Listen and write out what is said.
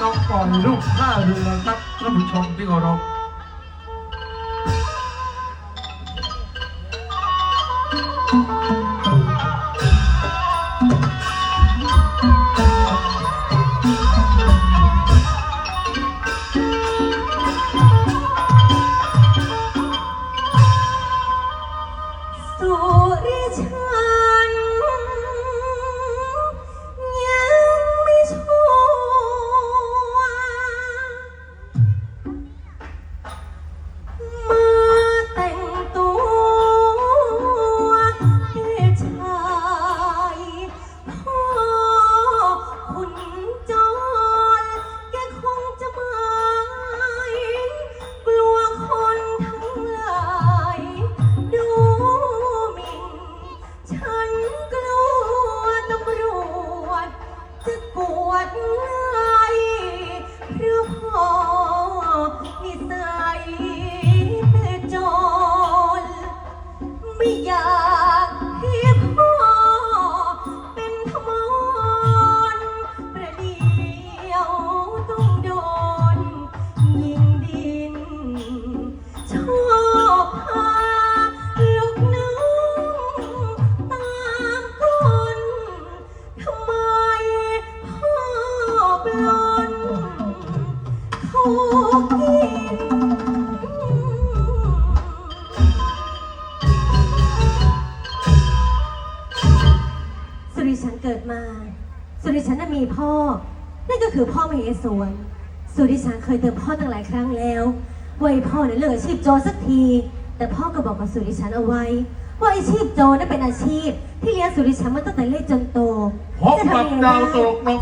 น้องปล่อยลูกท่าเรือครับท่านผู้ชมที่เคารพสุริชั ไม่อยากให้พ่อเป็นขโมยประเดี๋ยวต้องโดน ยิงดิน ชอบพาลูกน้องตามคนทำไมพ่อปล้นถูกกิ สุริฉันเกิดมา สุดิฉันน่ะมีพ่อ นั่นก็คือพ่อมเหสวนสุดิฉันเคยเตือนพ่อตั้งหลายครั้งแล้วว่าไอ้พ่อเนี่ยเลิกอาชีพโจรสักที แต่พ่อก็บอกกับสุริฉันเอาไว้ ว่าอาชีพโจรนั้นเป็นอาชีพ ที่เลี้ยงสุริฉันมาตั้งแต่เล็กจนโตพบกับดาวตกน้อง